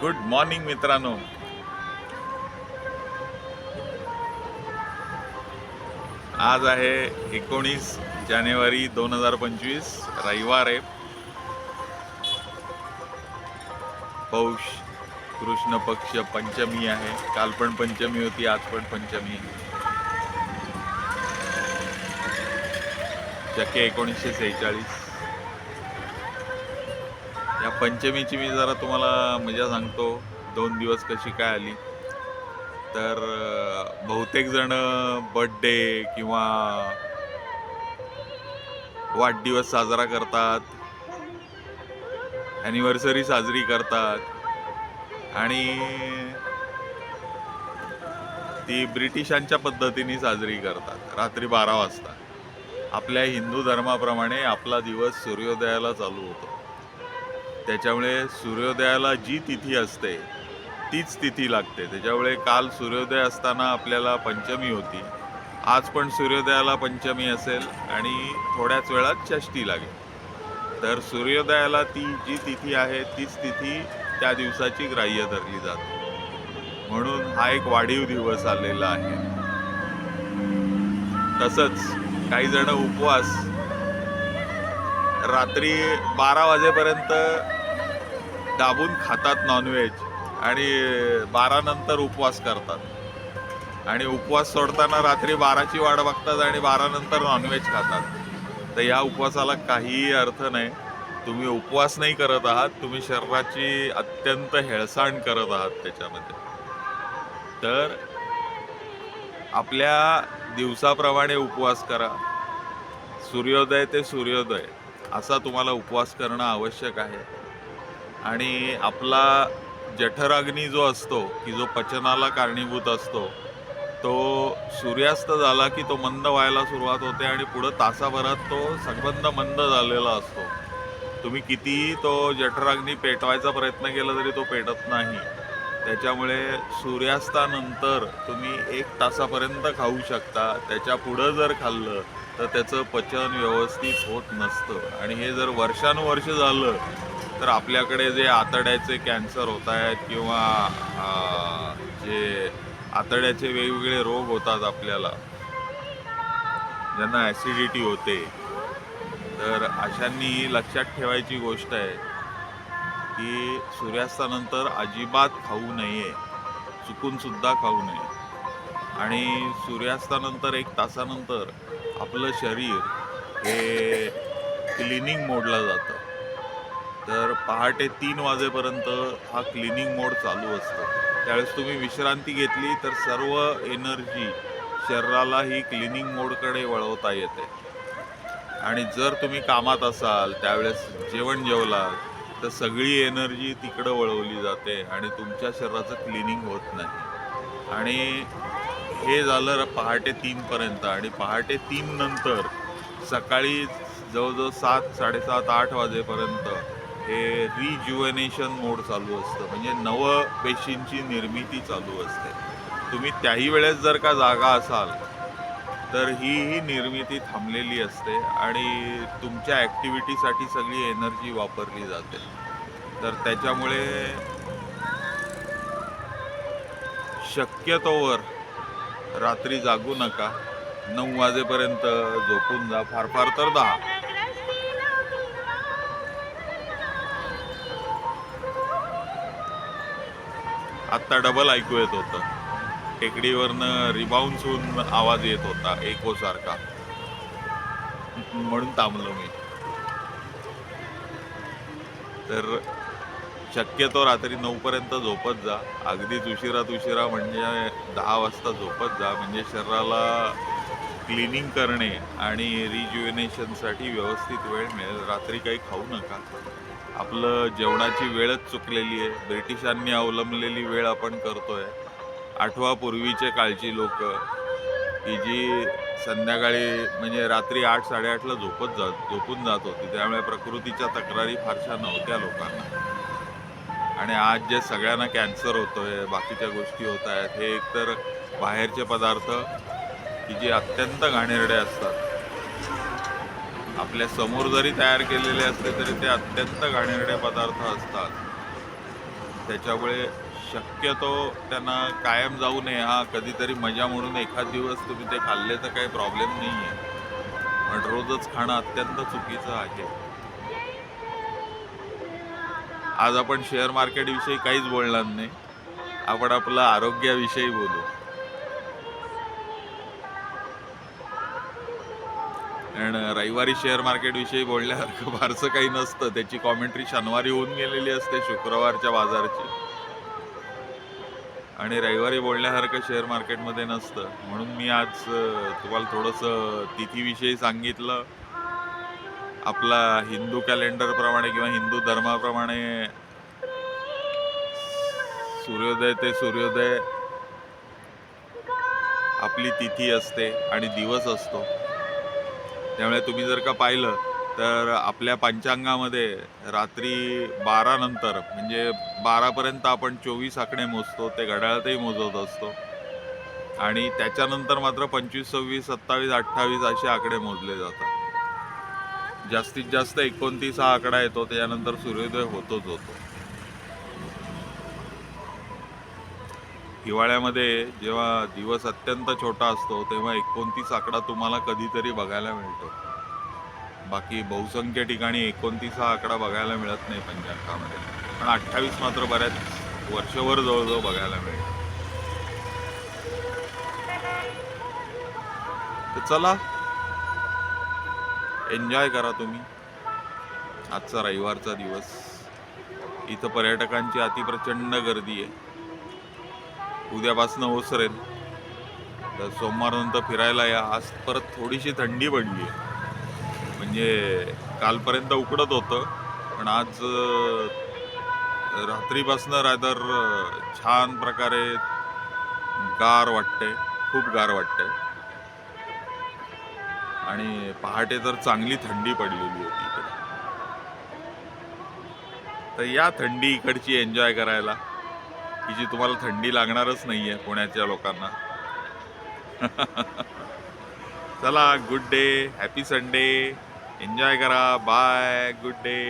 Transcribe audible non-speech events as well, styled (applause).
Good morning मित्रांनो. आज आहे एकोणीस जानेवारी दोन हजार पंचवीस रविवार आहे. पौष कृष्ण पक्ष पंचमी आहे. काल पण पंचमी होती आज पण पंचमी आहे. चक्के एकोणीसशे सेहेचाळीस. पंचमीची मी जरा तुम्हाला मजा सांगतो. दोन दिवस कशी काय आली. तर अं, बहुतेक जण बर्थडे किंवा वाढदिवस साजरा करतात. ॲनिव्हर्सरी साजरी करतात. आणि ती ब्रिटिशांच्या पद्धतीने साजरी करतात. रात्री बारा वाजता. आपल्या हिंदू धर्माप्रमाणे आपला दिवस सूर्योदयाला चालू होतो. त्याच्यामुळे सूर्योदयाला जी तिथी असते तीच तिथी लागते. त्याच्यामुळे काल सूर्योदय असताना आपल्याला पंचमी होती. आज पण सूर्योदयाला पंचमी असेल आणि थोड्याच वेळात षष्टी लागेल. तर सूर्योदयाला ती जी तिथी आहे तीच तिथी त्या दिवसाची ग्राह्य धरली जाते. म्हणून हा एक वाढीव दिवस आलेला आहे. तसंच काही जण उपवास रात्री बारा वाजेपर्यंत दाबून खातात नॉनव्हेज आणि बारानंतर उपवास करतात. आणि उपवास सोडताना रात्री बाराची वाट बघतात आणि बारानंतर नॉनव्हेज खातात. तर या उपवासाला काहीही अर्थ नाही. तुम्ही उपवास नाही करत आहात तुम्ही शरीराची अत्यंत हेळसांड करत आहात त्याच्यामध्ये. तर आपल्या दिवसाप्रमाणे उपवास करा. सूर्योदय ते सूर्योदय असा तुम्हाला उपवास करणं आवश्यक आहे. आणि आपला जठराग्नी जो असतो की जो पचनाला कारणीभूत असतो तो सूर्यास्त झाला की तो मंद व्हायला सुरुवात होते आणि पुढं तासाभरात तो संबंध मंद झालेला असतो. तुम्ही कितीही तो जठराग्नी पेटवायचा प्रयत्न केला तरी तो पेटत नाही. त्याच्यामुळे सूर्यास्तानंतर तुम्ही एक तासापर्यंत खाऊ शकता. त्याच्या पुढं जर खाल्लं तर त्याचं पचन व्यवस्थित होत नसतं. आणि हे जर वर्षानुवर्ष झालं तर आपल्याकडे जे आतड्याचे कॅन्सर होत आहेत किंवा जे आतड्याचे वेगवेगळे रोग होतात आपल्याला ज्यांना ॲसिडिटी होते तर अशांनी लक्षात ठेवायची गोष्ट आहे की सूर्यास्तानंतर अजिबात खाऊ नये चुकूनसुद्धा खाऊ नये. आणि सूर्यास्तानंतर एक तासानंतर आपलं शरीर हे क्लिनिंग मोडलं जातं. तर पहाटे तीन वाजेपर्यंत हा क्लिनिंग मोड चालू असतो. त्यावेळेस तुम्ही विश्रांती घेतली तर सर्व एनर्जी शरीराला ही क्लिनिंग मोडकडे वळवता येते. आणि जर तुम्ही कामात असाल त्यावेळेस जेवण जेवलात तर सगळी एनर्जी तिकडं वळवली जाते आणि तुमच्या शरीराचं क्लिनिंग होत नाही. आणि हे झालं पहाटे तीनपर्यंत आणि पहाटे तीन नंतर सकाळी जवळजवळ सात साडेसात आठ वाजेपर्यंत हे रिज्युएनेशन मोड चालू असतं. म्हणजे नव पेशींची निर्मिती चालू असते. तुम्ही त्याही वेळेस जर का जागा असाल तर ही ही निर्मिती थांबलेली असते आणि तुमच्या ॲक्टिव्हिटीसाठी सगळी एनर्जी वापरली जाते. तर त्याच्यामुळे शक्यतोवर रात्री जागू नका. नऊ वाजेपर्यंत झोपून जा. फार फार तर दहा. आत्ता डबल ऐकू येत होतं. टेकडीवरनं रिबाउन्स होऊन आवाज येत होता एकोसारखा. म्हणून थांबलो मी. तर शक्यतो रात्री नऊपर्यंत झोपत जा. अगदीच उशिरात उशिरा म्हणजे दहा वाजता झोपत जा. म्हणजे शरीराला क्लिनिंग करणे आणि रिज्युएनेशनसाठी व्यवस्थित वेळ मिळेल. रात्री काही खाऊ नका. आपलं जेवणाची वेळच चुकलेली आहे. ब्रिटिशांनी अवलंबलेली वेळ आपण करतोय. आठवा पूर्वीचे काळची लोक की जी संध्याकाळी म्हणजे रात्री आठ साडेआठला झोपत जात झोपून जात होती त्यामुळे प्रकृतीच्या तक्रारी फारशा नव्हत्या लोकांना. आणि आज जे सगळ्यांना कॅन्सर होतोय बाकीच्या गोष्टी होत आहेत हे एकतर बाहेरचे पदार्थ की जे अत्यंत घाणेरडे असतात आपल्यासमोर जरी तयार केलेले असले तरी ते अत्यंत घाणेरडे पदार्थ असतात. त्याच्यामुळे शक्यतो त्यांना कायम जाऊ नये. हा कधीतरी मजा म्हणून एखाद दिवस तुम्ही ते खाल्ले तर काही प्रॉब्लेम नाही आहे पण रोजच खाणं अत्यंत चुकीचं आहे. आज आपण शेअर मार्केटविषयी काहीच बोलणार नाही. आपण आपलं आरोग्याविषयी बोलू. कारण रविवारी शेअर मार्केट विषयी बोलण्यासारखं (laughs) फारसं काही नसतं. त्याची कॉमेंट्री शनिवारी होऊन गेलेली असते शुक्रवारच्या बाजारची. आणि रविवारी बोलण्यासारखं शेअर मार्केटमध्ये नसतं. म्हणून मी आज तुम्हाला थोडंसं तिथीविषयी सांगितलं. आपला हिंदू कॅलेंडर प्रमाणे किंवा हिंदू धर्माप्रमाणे सूर्योदय ते सूर्योदय आपली तिथी असते आणि दिवस असतो. त्यामुळे तुम्ही जर का पाहिलं तर आपल्या पंचांगामध्ये रात्री बारानंतर म्हणजे बारापर्यंत आपण चोवीस आकडे मोजतो ते घड्याळातही मोजत असतो. आणि त्याच्यानंतर मात्र पंचवीस सव्वीस सत्तावीस अठ्ठावीस असे आकडे मोजले जातात. जास्तीत जास्त एकोणतीस हा आकडा येतो त्याच्यानंतर सूर्योदय होतोच होतो. हिवाळ्यामध्ये जेव्हा दिवस अत्यंत छोटा असतो तेव्हा एकोणतीस आकडा तुम्हाला कधीतरी बघायला मिळतो. बाकी बहुसंख्य ठिकाणी एकोणतीस हा आकडा बघायला मिळत नाही पंचांगामध्ये पण अठ्ठावीस मात्र बऱ्याच वर्षभर जवळजवळ बघायला मिळेल. तर चला एन्जॉय करा तुम्ही. आजचा रविवारचा दिवस. इथं पर्यटकांची अतिप्रचंड गर्दी आहे. उद्यापासनं ओसरेल. तर सोमवारनंतर फिरायला या. आज परत थोडीशी थंडी पडली. आहे म्हणजे कालपर्यंत उकडत होतं. पण आज रात्रीपासून रात्रीपासनं रादर छान प्रकारे गार वाटते. खूप गार वाटते. आणि पहाटे तर चांगली थंडी पडलेली होती. इकडे तर या थंडी इकडची एन्जॉय करायला. की जी तुम्हाला थंडी लागणारच नाहीये पुण्याच्या लोकांना. चला good day happy Sunday enjoy करा बाय गुड डे